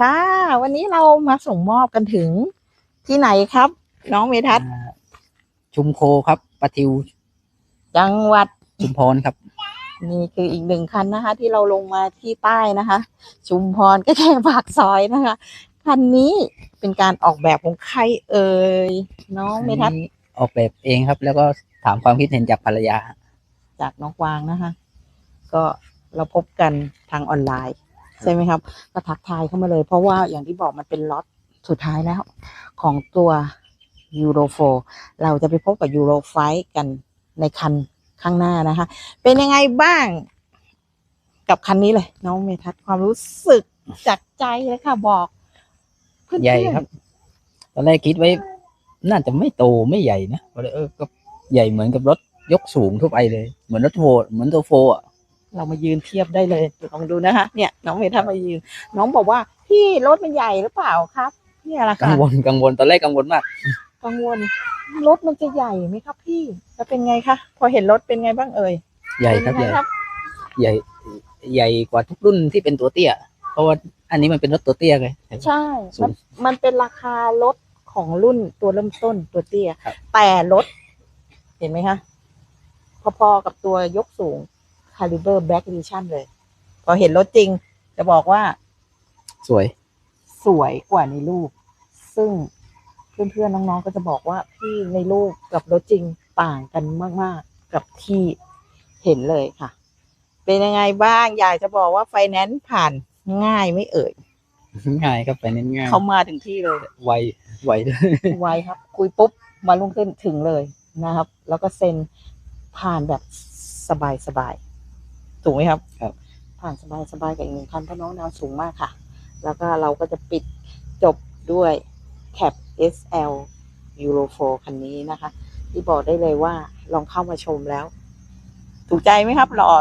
ค่ะ วันนี้เรามาส่งมอบกันถึงที่ไหนครับ น้องเมทัศน์อ่าชุมโคครับปะทิว จังหวัดชุมพรครับ นี่คืออีกหนึ่งคันนะคะ ที่เราลงมาที่ใต้นะคะ ชุมพรก็แค่ปากซอยนะคะคันนี้เป็นการออกแบบของใครเอ่ยน้องเมทัศน์อันนี้ออกแบบเองครับ แล้วก็ถามความคิดเห็นจากภรรยา จากน้องกวางนะคะ ก็เราพบกันทางออนไลน์ ใช่ไหมครับก็ทักทายเข้ามาเลย เพราะว่าอย่างที่บอกมันเป็นล็อตสุดท้ายแล้ว ของตัวยูโรโฟเราจะไปพบกับยูโรไฟกันในคันข้างหน้านะคะ เป็นยังไงบ้าง กับคันนี้เลย น้องเมทัศน์ความรู้สึกจากใจเลยค่ะบอกเพื่อนใหญ่ครับ ตอนแรกคิดไว้ น่าจะไม่โตไม่ใหญ่นะก็เลยเออก็ใหญ่เหมือนกับรถยกสูงทั่วไปเลย เหมือนรถโฟเหมือนตัวโฟอะ เรามายืนเทียบได้เลยลองดูนะคะเนี่ย น้องเมทัศน์มายืน น้องบอกว่าพี่รถมันใหญ่หรือเปล่าครับเนี่ยแหละกัค่ะงวลกังวลตอนแรกกังวลมาก กังวลรถมันจะใหญ่ไหมครับ พี่แล้วเป็นไงคะพอเห็นรถเป็นไงบ้างเอ่ยใหญ่ครับเป็นใหไงญ่ใหญ่ ใหญ่กว่าทุกรุ่นที่เป็นตัวเตี้ย เพราะว่าอันนี้มันเป็นรถตัวเตี้ยไง ใช่สูมันงมันเป็นราคารถของรุ่นตัวเริ่มต้นตัวเตี้ย ครับ แต่รถ เห็นไหมคะพอๆกับตัวยกสูง Caliber Black Edition เลย พอเห็นรถจริง จะบอกว่าสวย สวยกว่าในรูป ซึ่งเพื่อนๆน้องๆก็จะบอกว่าพี่ในรูปกับรถจริงต่างกันมากๆกับที่เห็นเลยค่ะ เป็นยังไงบ้างอยากจะบอกว่าไฟแนนซ์ผ่านง่ายไม่เอ่ยง่ายครับไปเน้นง่ายเขามาถึงที่เลยไวไวด้วยไวครับ คุยปุ๊บมาลงขึ้นถึงเลยนะครับ แล้วก็เซ็นผ่านแบบสบายสบายๆ ถูกไหมครับ ครับ ผ่านสบายสบายๆกับอีกหนึ่งคันเพราะน้องดาวสูงมากค่ะ แล้วก็เราก็จะปิดจบด้วยแคป SL Euro 4คันนี้นะคะ ที่บอกได้เลยว่าลองเข้ามาชมแล้ว ถูกใจไหมครับ หล่อ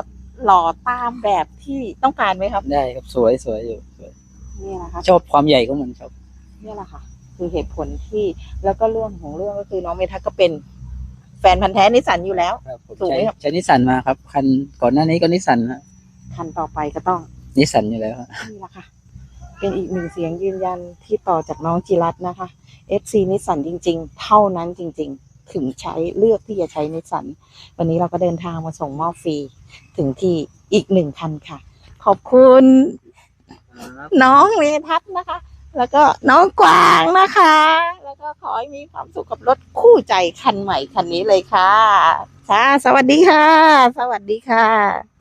หล่อตามแบบที่ต้องการไหมครับ ได้ครับสวยสวยอยู่สวยนี่นะคะ ชอบความใหญ่ของมันชอบเนี่ยแหละค่ะ คือเหตุผลที่แล้วก็เรื่องของเรื่องก็คือน้องเมทัศน์ก็เป็น แฟนพันธ์แท้นิสสันอยู่แล้ว ครับผมถูกไหมใช้ครับ ใช้นิสสันมาครับ คันก่อนหน้านี้ก็นิสสันฮะคันต่อไปก็ต้อง นิสสันอยู่แล้วฮะ นี่แหละค่ะ เป็นอีกหนึ่งเสียงยืนยันที่ต่อจากน้องจิรัตน์นะคะ FC นิสสันจริง ๆ เท่านั้นจริง ๆ ถึงใช้เลือกที่จะใช้นิสสัน วันนี้เราก็เดินทางมาส่งมอบฟรี ถึงที่อีกหนึ่งคันค่ะ ขอบคุณ น้องเมทัศน์นะคะ แล้วก็น้องกวางนะคะ แล้วก็ขอให้มีความสุขกับรถคู่ใจคันใหม่คันนี้เลยค่ะ ค่ะ สวัสดีค่ะ สวัสดีค่ะ